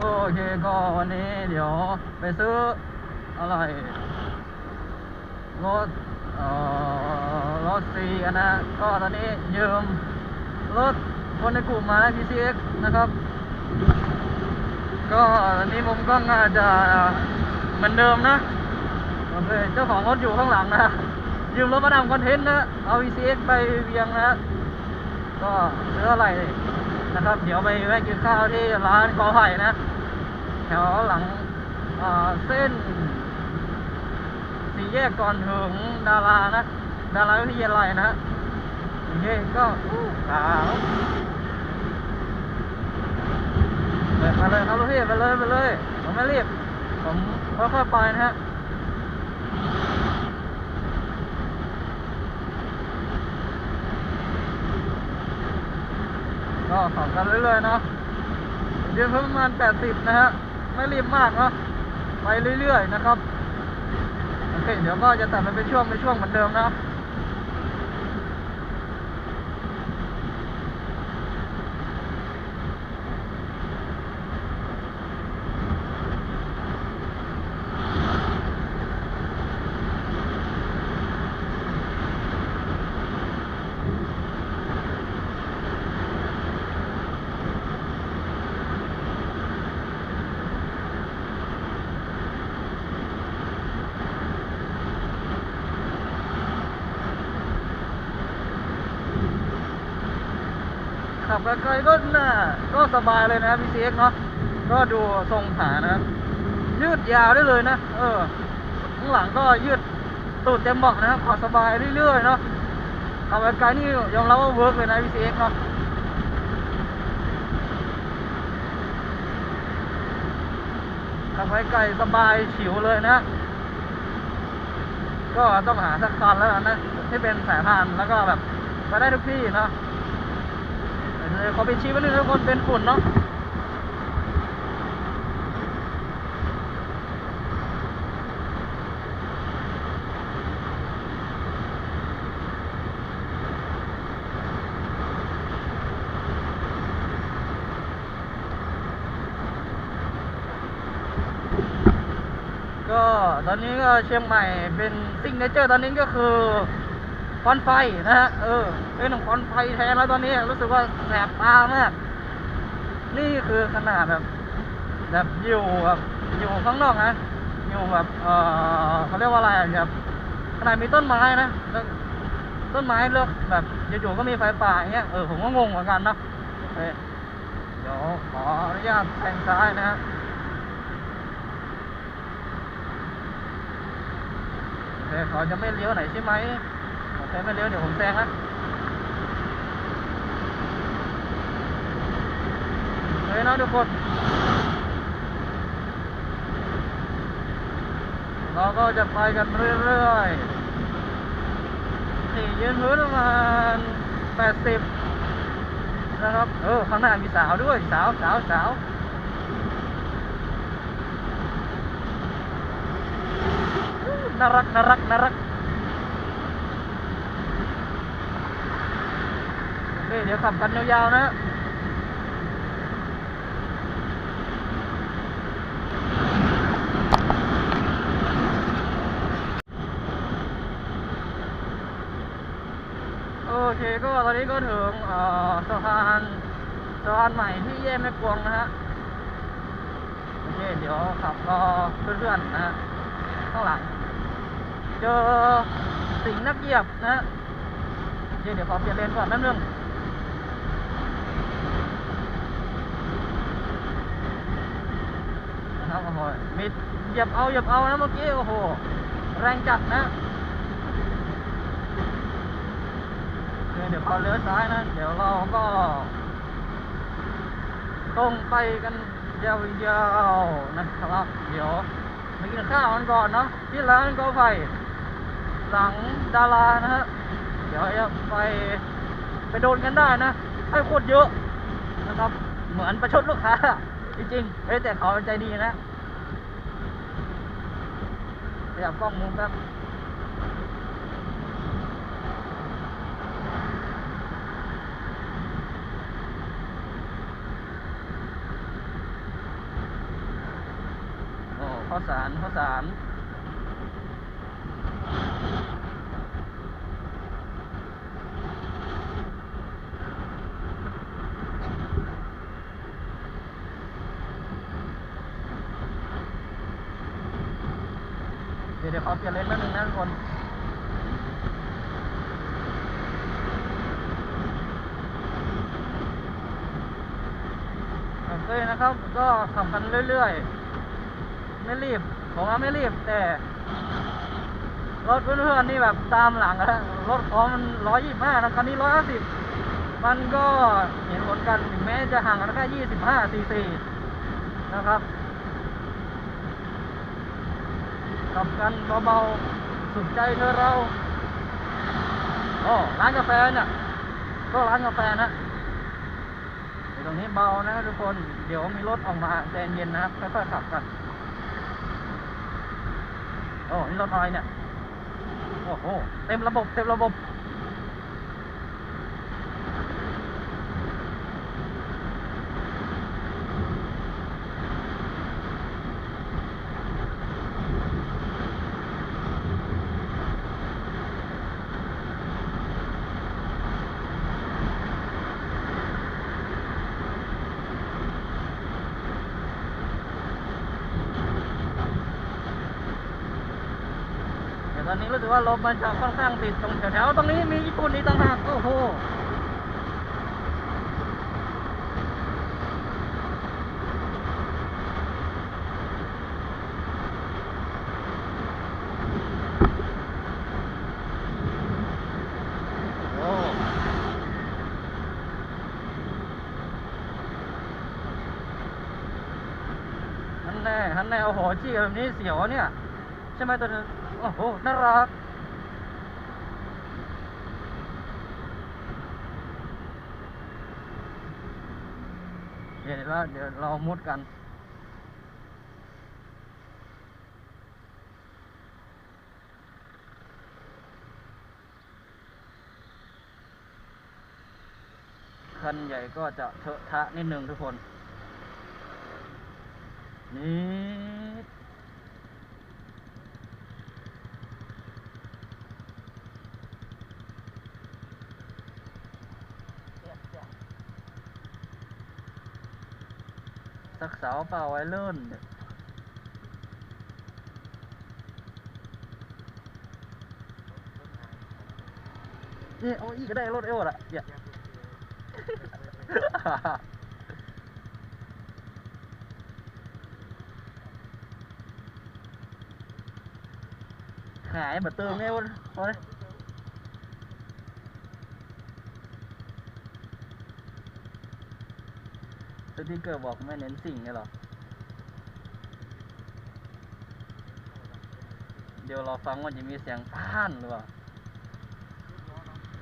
โอเคก็วันนี้เดี๋ยวไปซื้ออะไรรถเอ่อรถซีกันนะ ก็ตอนนี้ยืมรถคนในกลุ่มมานะ PCX นะครับ ก็ตอนนี้มุมกล้องอาจจะเหมือนเดิมนะโอเคเจ้าของรถอยู่ข้างหลังนะ ยืมรถมาทำคอนเทนต์นะ เอา VCX ไปเวียงนะ ก็ซื้ออะไร นะครับ เดี๋ยวไปแวะกินข้าวที่ร้านกอไผ่นะ แถวหลังเส้นสี่แยกก่อนถึงดารานะ ดาราวิทยาลัยนะโอเคก็ขาวเปิดมาเลยครับลูกพี่ไปเลยไปเลย ผมไม่รีบ ผมค่อยๆไปนะฮะ ก็ขับกันเรื่อยๆเนาะเพิ่มประมาณ 80 นะฮะ ไม่รีบมากเนาะไปเรื่อยๆนะครับ โอเค เดี๋ยวก็จะตัดมันเป็นช่วงเป็นช่วงเหมือนเดิมนะ ครับขับไกลก็น่าก็สบายเลยนะครับ PCX เนาะก็ดูทรงขานะครับ ยืดยาวได้เลยนะ เออข้างหลังก็ยืดตูดเต็มบอกนะครับขับสบายเรื่อยๆเนาะขับไกลนี่ยอมรับว่าเวิร์กเลยนะ PCX เนาะขับไกลสบายฉิวเลยนะ ก็ต้องหาสักคันแล้วนนะที่เป็นสายพานแล้วก็แบบไปได้ทุกที่เนาะ เขอเป็นชีวันนึงทุกคนเป็นฝุ่นเนาะก็ตอนนี้ก็เชียงใหม่เป็นซิงเนเจอร์ตอนนี้ก็คือ ควันไฟนะฮะ เออเป็นของควันไฟแทนแล้วตอนนี้ รู้สึกว่าแสบตามาก นี่คือขนาดแบบ แบบอยู่แบบอยู่ข้างนอกนะอยู่แบบ เออเขาเรียกว่าอะไรแบบขนาดมีต้นไม้นะต้นไม้เลือกแบบอยู่ๆก็มีไฟป่าอย่างเงี้ย เออผมก็งงเหมือนกันนะเดี๋ยวขออนุญาตแซงซ้ายนะฮะโอเคเขาจะไม่เลี้ยวไหนใช่ไหม โอเคไม่เลี้ยวเดี๋ยวผมแซงนะเฮ้ยนะทุกคนเราก็จะไปกันเรื่อยๆนี่ยืนพื้นประมาณแปดสิบนะครับ เออ ข้างหน้ามีสาวด้วย สาวสาวสาวน่ารักน่ารักน่ารัก โอ เดี๋ยวขับกันยาวๆนะโอเคก็ตอนนี้ก็ถึงสะพานสะพานใหม่ที่แยกแม่กวงนะฮะโอเคเดี๋ยวขับรอเพื่อนๆนะฮะข้างหลังเจอสิงนักเหยียบนะโอเคเดี๋ยวขอเปลี่ยนเลนก่อนแป๊บนึง นะครับโอ้โหมีเหยียบเอาเหยียบเอานะเมื่อกี้ โอ้โห แรงจัดนะเดี๋ยวพอเลี้ยวซ้ายนะ เดี๋ยวเราก็ตรงไปกันยาวๆนะครับ เดี๋ยวไปกินข้าวกันก่อนเนาะที่ร้านก็ไฟหลังดารานะฮะเดี๋ยวไปไปโดนกันได้นะให้โคตรเยอะนะครับ เหมือนประชดลูกค้าจริงๆเฮ้ยแต่เขาใจดีนะ ยับกล้องมุมครับข้อสารข้อสาร อเปลี่ยนเลนแป๊บนึงนะทุกคนโอเคนะครับ ก็ขับกันเรื่อยๆ ไม่รีบ ผมว่าไม่รีบ แต่ รถเพื่อนๆนี่แบบตามหลังอะรถเขามันร้อยยี่ห้านะคันนี้ร้อยห้าสิบมันก็เห็นผลกันถึงแม้จะห่างกันแค่ยี่สิบห้าซีซีนะครับ ขับกันเบาๆสุดใจเธอเราโอ้ร้านกาแฟเนี่ยก็ร้านกาแฟนะตรงนี้เบานะทุกคน เดี๋ยวมีรถออกมาใจเย็นนะครับค่อยๆขับกัน โอ้นี่รถอะไรเนี่ย โอ้โห เต็มระบบ เต็มระบบ อนนี้รู้สึกว่าลมมันจะค่อนข้างติดตรงแถวๆตรงนี้มีญี่ปุ่นอีกต่างหากโอ้โหโอ้ฮันแน่ฮันแน่โอ้โหจี้แบบนี้เสียวเนี่ย ใช่ไหมตัวนึง โอ้โห น่ารัก เดี๋ยวเราเดี๋ยวเรามุดกันคันใหญ่ก็จะเถอะทะนิดนึงทุกคน นี่ สักเสาเปล่าไว้เลื่นเนี่ยนี่เอาอีกก็ได้รถเอวละเดี๋ยหายแบบเติมเอวโอ้ยสติ๊กเกิดบอกไม่เน้นสิ่งเนี่ยหรอ เดี๋ยวเราฟังว่าจะมีเสียงป้านหรือเปล่า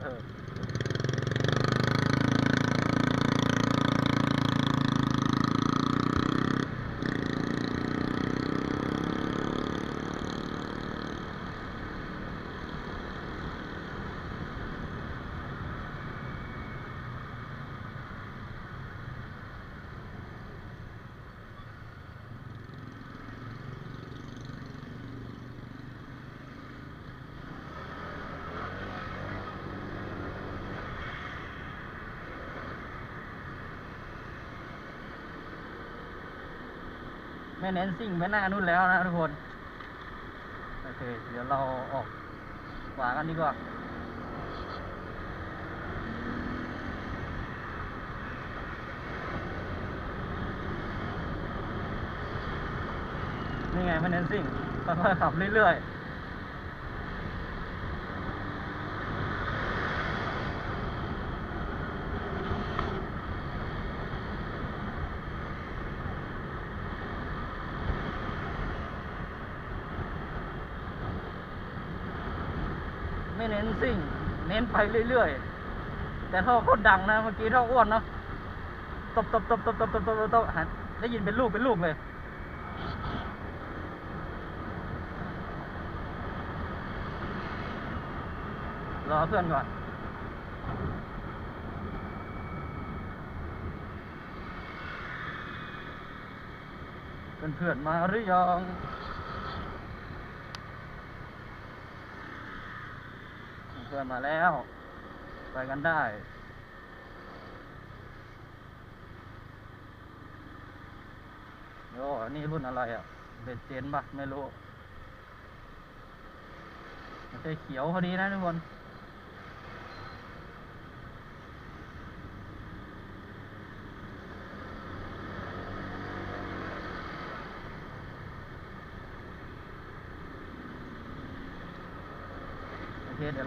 เออ ไม่เน้นซิ่งไปหน้านู่นแล้วนะทุกคน โอเค เดี๋ยวเราออกขวากันดีกว่านี่ไงไม่เน้นซิ่งค่อยๆขับเรื่อยๆ ไม่เน้นซิ่ง เน้นไปเรื่อยๆ แต่ท่อโคตรดังนะเมื่อกี้ท่ออ้วนเนาะตบตบตบตบตบตบตบตบได้ยินเป็นลูกเป็นลูกเลยรอเพื่อนก่อนเพื่อนๆมาหรือยังเพื่ อนมาแล้ว ไปกันได้ โอ้นี่รุ่นอะไรอะเบนเจนปะไม่รู้มันจะเขียวพอดีนะทุกคน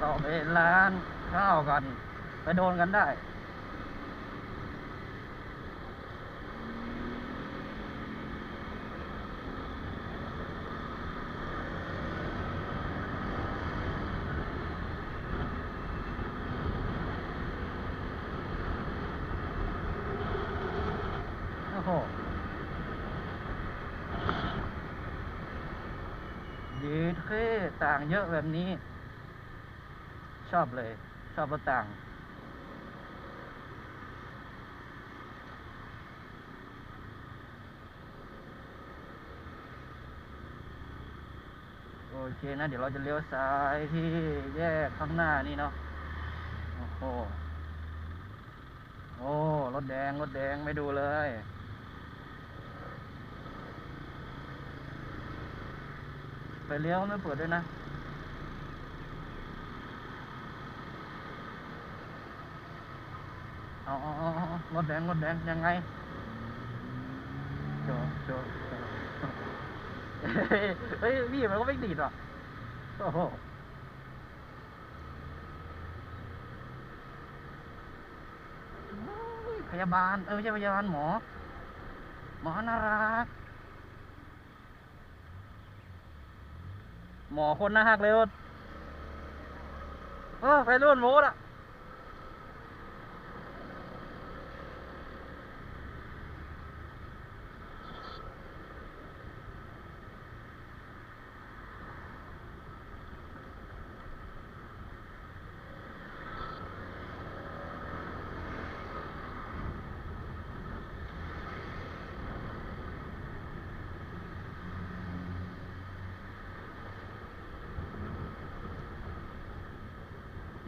โอเวเราไปร้านข้าวกัน ไปโดนกันได้โอ้โหยืดเท่ต่างเยอะแบบนี้ ชอบเลย ชอบรถต่าง โอเคนะ เดี๋ยวเราจะเลี้ยวซ้ายที่แยกข้างหน้านี่เนาะ โอ้โห โอ้ รถแดง รถแดงไม่ดูเลยไปเลี้ยวไม่เปิดด้วยนะ อาเอรถแดงรถแดงยังไงโจโจโจเฮ้ยเฮ้ยพี่มันก็ไม่ดีดว่ะโอ้โหพยาบาล เออไม่ใช่พยาบาลหมอ หมอน่ารัก หมอคนน่าฮักเลยรถเออไปรุ่นโมดอะ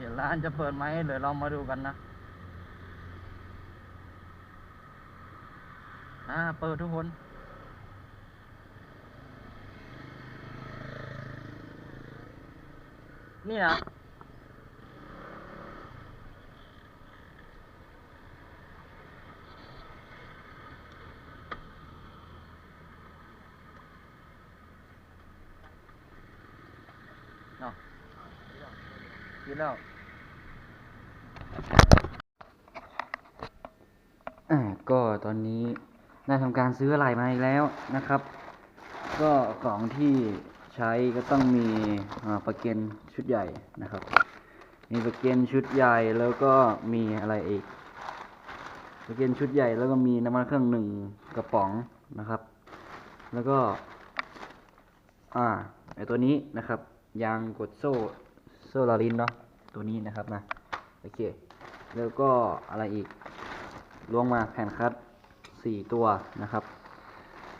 ดี๋ยวร้านจะเปิดไหมเดี๋ยวเรามาดูกันนะอ่าเปิดทุกคนนี่นะเนาะ กินแล้วก็ตอนนี้ได้ทำการซื้ออะไรมาอีกแล้วนะครับ ก็ของที่ใช้ก็ต้องมีอ่าประเกันชุดใหญ่นะครับ มีประเกันชุดใหญ่แล้วก็มีอะไรอีกประเกันชุดใหญ่แล้วก็มีน้ำมันเครื่องหนึ่งกระป๋องนะครับ แล้วก็ อ่าไอตัวนี้นะครับ ยางกดโซ่ โซ่ลาลินเนาะตัวนี้นะครับนะโอเค แล้วก็อะไรอีกลวงมาแผ่นคัดสี่ตัวนะครับ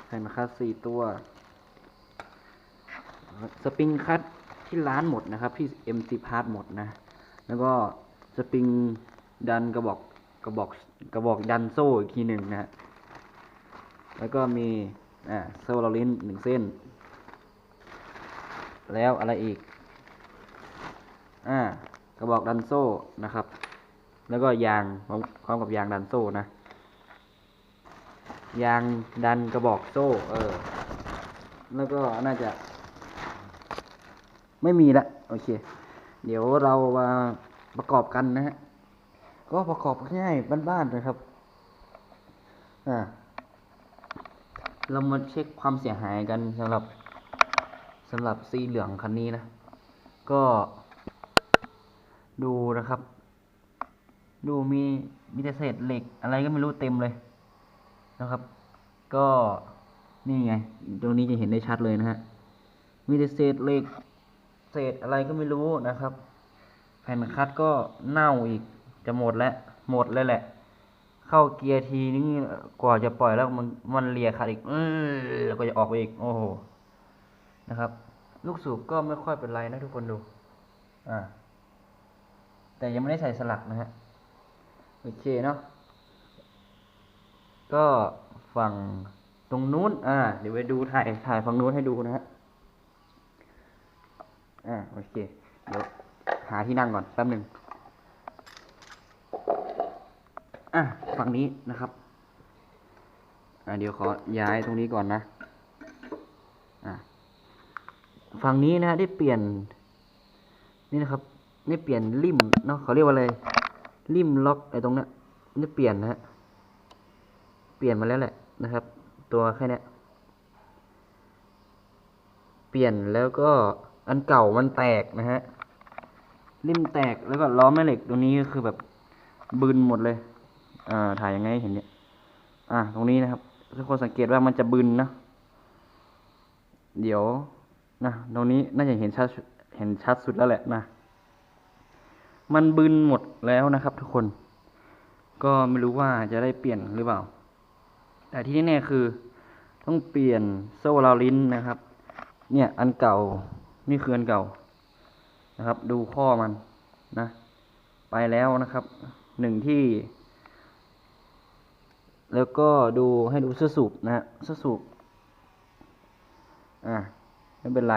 แผ่นคัดสี่ตัวสปริงคัดที่ร้านหมดนะครับ ที่ MC p a r t หมดนะ แล้วก็สปริงดันกระบอกกระบอกกระบอกดันโซ่อีกทีหนึ่งนะแล้วก็มีอ่าโซ่ลาลินหนึ่งเส้น แล้วอะไรอีก อ่ากระบอกดันโซ่นะครับ แล้วก็ยางพร้อมพร้อมกับยางดันโซ่นะ ยางดันกระบอกโซ่ เออ แล้วก็น่าจะ ไม่มีละโอเค เดี๋ยวเรามาประกอบกันนะฮะ ก็ประกอบง่ายบ้านๆนะครับ อ่า เรามาเช็คความเสียหายกันสำหรับสำหรับสีเหลืองคันนี้นะ ก็ ดูนะครับ ดูมีมีแต่เศษเหล็กอะไรก็ไม่รู้เต็มเลยนะครับ ก็นี่ไง ตรงนี้จะเห็นได้ชัดเลยนะฮะ มีแต่เศษเหล็ก เศษอะไรก็ไม่รู้นะครับ แผ่นคัดก็เน่าอีก จะหมดแล้ว หมดเลยแหละ เข้าเกียร์ทีนี่กว่าจะปล่อยแล้วมันมันเลียขาดอีกเออแล้วก็จะออกไปอีก โอ้โห นะครับ ลูกสูบก็ไม่ค่อยเป็นไรนะทุกคนดู อ่า แต่ยังไม่ได้ใส่สลักนะฮะโอเคเนาะก็ฝั่งตรงนู้น อ่า เดี๋ยวไปดูถ่าย ถ่ายฝั่งนู้นให้ดูนะฮะ อ่า โอเค เดี๋ยวหาที่นั่งก่อนแป๊บหนึ่งอะ ฝั่งนี้นะครับ อ่า เดี๋ยวขอย้ายตรงนี้ก่อนนะ อะฝั่งนี้นะได้เปลี่ยน นี่นะครับ ได้เปลี่ยนริมเนาะเขาเรียกว่าอะไรริมล็อกไอ้ตรงเนี้ยนี่เปลี่ยนนะฮะเปลี่ยนมาแล้วแหละนะครับ ตัวแค่เนี้ยเปลี่ยนแล้วก็อันเก่ามันแตกนะฮะริมแตกแล้วก็ล้อแม่เหล็กตรงนี้ก็คือแบบบึนหมดเลยอ่าถ่ายยังไงเห็นเนี่ยอ่าตรงนี้นะครับทุกคนสังเกตว่ามันจะบึนนะเดี๋ยวนะตรงนี้น่าจะเห็นชัดเห็นชัดสุดแล้วแหละนะ มันบึนหมดแล้วนะครับ ทุกคน ก็ไม่รู้ว่าจะได้เปลี่ยนหรือเปล่า แต่ที่แน่ๆคือต้องเปลี่ยนโซ่ราวลิ้นนะครับ เนี่ยอันเก่านี่คืออันเก่านะครับ ดูข้อมันนะ ไปแล้วนะครับหนึ่งที่ แล้วก็ดูให้ดูเสื้อสูบนะฮะเสื้อสูบอะไม่เป็นไร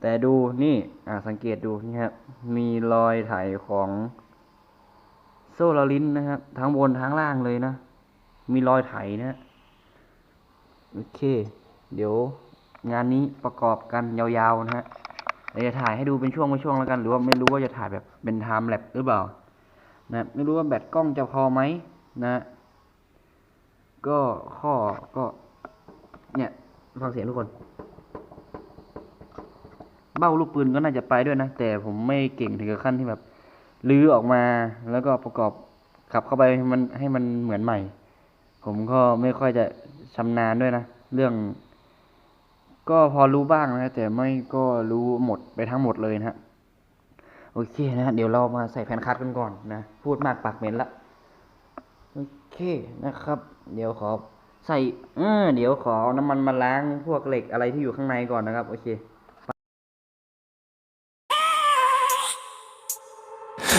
แต่ดูนี่อ่าสังเกตดูนี่ครับมีรอยไถของโซ่ลาลิ้นนะครับ ทั้งบนทั้งล่างเลยนะ มีรอยไถนะโอเค เดี๋ยวงานนี้ประกอบกันยาวๆนะฮะเดี๋ยวจะถ่ายให้ดูเป็นช่วงเป็นช่วงแล้วกัน หรือว่าไม่รู้ว่าจะถ่ายแบบเป็นไทม์แลปหรือเปล่า นะไม่รู้ว่าแบตกล้องจะพอไหมนะ ก็ข้อก็ เนี่ยฟังเสียงทุกคน เบ้าลูกปืนก็น่าจะไปด้วยนะ แต่ผมไม่เก่งถึงกับขั้นที่แบบลื้อออกมาแล้วก็ประกอบขับเข้าไปให้มันให้มันเหมือนใหม่ ผมก็ไม่ค่อยจะชำนาญด้วยนะ เรื่อง ก็พอรู้บ้างนะ แต่ไม่ก็รู้หมดไปทั้งหมดเลยนะฮะโอเคนะฮะเดี๋ยวเรามาใส่แผ่นคัดกันก่อนนะพูดมากปากเหม็นละโอเคนะครับ เดี๋ยวขอใส่เออเดี๋ยวขอน้ำมันมาล้างพวกเหล็กอะไรที่อยู่ข้างในก่อนนะครับ โอเค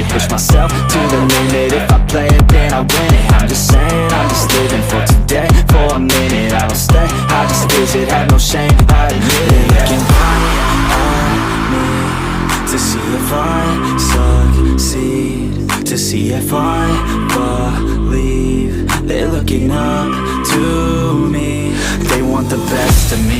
it Push myself to the limit. If I play it, then I win it. I'm just saying, I'm just living for today. For a minute, I don't stay. I just visit, have no shame I admit it. Looking right me To see if I succeed. To see if I believe They're looking up to me. They want the best of me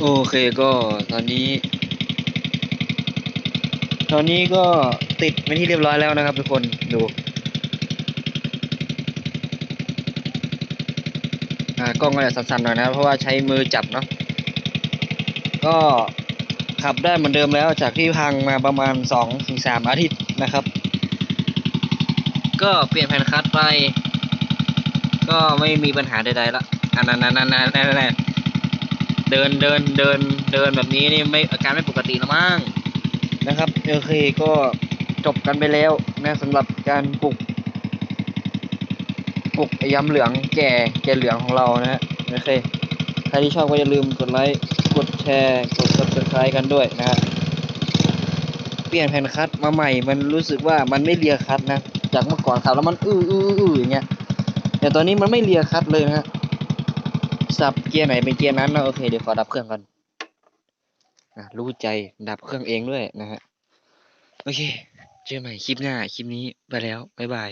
โอเคก็ตอนนี้ ตอนนี้ก็ติดเป็นที่เรียบร้อยแล้วนะครับทุกคนดูกล้องก็จะสั่นๆหน่อยนะเพราะว่าใช้มือจับเนาะก็ขับได้เหมือนเดิมแล้วจากที่พังมาประมาณสองถึงสามอาทิตย์นะครับ ก็เปลี่ยนแผ่นคัดไป ก็ไม่มีปัญหาใดๆละอันนั้นนั่นนั่นนั่นนั่น เดินเดินเดินเดินแบบนี้นี่ไม่อาการไม่ปกติแล้วมั้งนะครับโอเคก็จบกันไปแล้วนะสำหรับการปลุกปลุกไอ้ยำเหลืองแก่แก่เหลืองของเรานะฮะโอเคใครที่ชอบก็อย่าลืมกดไลค์กดแชร์กด subscribe กันด้วยนะฮะเปลี่ยนแผ่นคัดมาใหม่ มันรู้สึกว่ามันไม่เลียคัดนะ จากเมื่อก่อนขับแล้วมันอื้ออื้ออื้ออย่างเงี้ยแต่ตอนนี้มันไม่เลียคัดเลยนะฮะ สับเกียร์ไหนเป็นเกียร์นั้นนะโอเคเดี๋ยวขอดับเครื่องก่อนนะรู้ใจดับเครื่องเองด้วยนะฮะ โอเค เจอใหม่คลิปหน้า คลิปนี้ไปแล้ว บ๊ายบาย